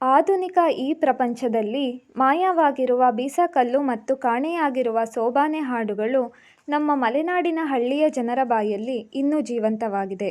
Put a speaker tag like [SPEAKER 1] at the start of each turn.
[SPEAKER 1] ಆಧುನಿಕ ಈ ಪ್ರಪಂಚದಲ್ಲಿ ಮಾಯವಾಗಿರುವ ಬೀಸಕಲ್ಲು ಮತ್ತು ಕಾಣೆಯಾಗಿರುವ ಸೋಬಾನೆ ಹಾಡುಗಳು ನಮ್ಮ ಮಲೆನಾಡಿನ ಹಳ್ಳಿಯ ಜನರ ಬಾಯಲ್ಲಿ ಇನ್ನೂ ಜೀವಂತವಾಗಿದೆ.